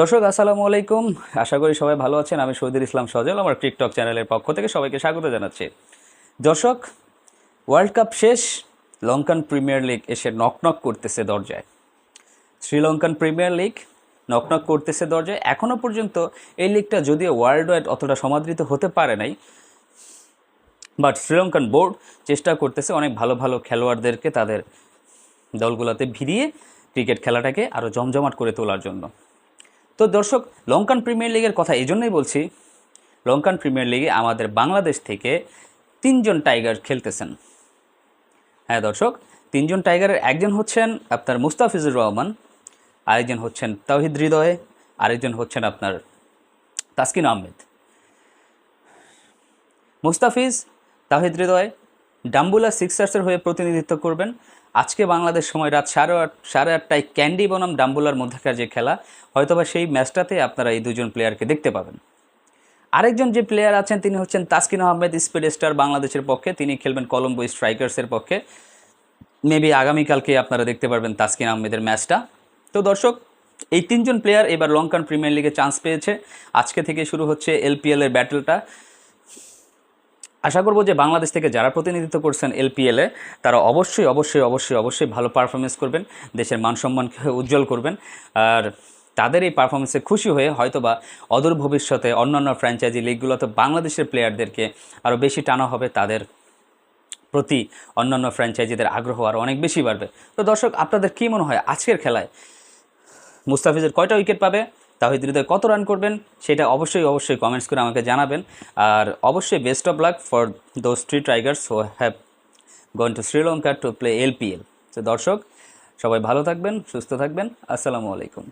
দর্শক, আসসালামু আলাইকুম। আশা করি সবাই ভালো আছেন। আমি শহীদুল ইসলাম সজল, আমার টিকটক চ্যানেলের পক্ষ থেকে সবাইকে স্বাগত জানাচ্ছি। দর্শক, ওয়ার্ল্ড কাপ শেষ, লঙ্কান প্রিমিয়ার লিগ এসে নকনক করতেছে দরজায়। শ্রীলঙ্কান প্রিমিয়ার লিগ নকনক করতেছে দরজায়। এখনও পর্যন্ত এই লিগটা যদিও ওয়ার্ল্ড ওয়াইড অতটা সমাদৃত হতে পারে নাই, বাট শ্রীলঙ্কান বোর্ড চেষ্টা করতেছে অনেক ভালো ভালো খেলোয়াড়দেরকে তাদের দলগুলোতে ভিড়িয়ে ক্রিকেট খেলাটাকে আরও জমজমাট করে তোলার জন্য। তো দর্শক, লঙ্কান প্রিমিয়ার লিগের কথা এই জন্যই বলছি, লঙ্কান প্রিমিয়ার লিগে আমাদের বাংলাদেশ থেকে তিনজন টাইগার খেলতেছেন। হ্যাঁ দর্শক, তিনজন টাইগারের একজন হচ্ছেন আপনার মুস্তাফিজুর রহমান, আরেকজন হচ্ছেন তাহিদ হৃদয়, আরেকজন হচ্ছেন আপনার তাসকিন আহমেদ। মুস্তাফিজ তাহিদ হৃদয় ডাম্বুলা সিক্সার্সের হয়ে প্রতিনিধিত্ব করবেন। আজকে বাংলাদেশ সময় রাত সাড়ে আট, সাড়ে আটটায় ক্যান্ডি বনাম ডাম্বুলার মধ্যেকার যে খেলা, হয়তোবা সেই ম্যাচটাতে আপনারা এই দুজন প্লেয়ারকে দেখতে পাবেন। আরেকজন যে প্লেয়ার আছেন, তিনি হচ্ছেন তাসকিন আহমেদ, স্পিড স্টার বাংলাদেশের পক্ষে। তিনি খেলবেন কলম্বো স্ট্রাইকার্সের পক্ষে। মেবি আগামীকালকে আপনারা দেখতে পারবেন তাসকিন আহমেদের ম্যাচটা। তো দর্শক, এই তিনজন প্লেয়ার এবার লঙ্কান প্রিমিয়ার লিগে চান্স পেয়েছে। আজকে থেকে শুরু হচ্ছে এলপিএলের ব্যাটেলটা। আশা করব যে বাংলাদেশ থেকে যারা প্রতিনিধিত্ব করছেন এলপিএলে তারা অবশ্যই অবশ্যই অবশ্যই অবশ্যই ভালো পারফরমেন্স করবেন, দেশের মান সম্মানকে উজ্জ্বল করবেন। আর তাদের এই পারফরমেন্সে খুশি হয়ে হয়তোবা অদূর ভবিষ্যতে অন্যান্য ফ্র্যাঞ্চাইজি লিগগুলোতে বাংলাদেশের প্লেয়ারদেরকে আরও বেশি টানা হবে, তাদের প্রতি অন্যান্য ফ্র্যাঞ্চাইজিদের আগ্রহ আরও অনেক বেশি বাড়বে। তো দর্শক, আপনাদের কী মনে হয় আজকের খেলায় মুস্তাফিজের কয়টা উইকেট পাবে? তাহিদ হৃদয় কত রান করবেন, সেটা অবশ্যই অবশ্যই কমেন্টস করে আমাকে জানাবেন। আর অবশ্যই best of luck for those three tigers who have gone to Sri Lanka to play LPL তো দর্শক, সবাই ভালো থাকবেন, সুস্থ থাকবেন। আসসালামু আলাইকুম।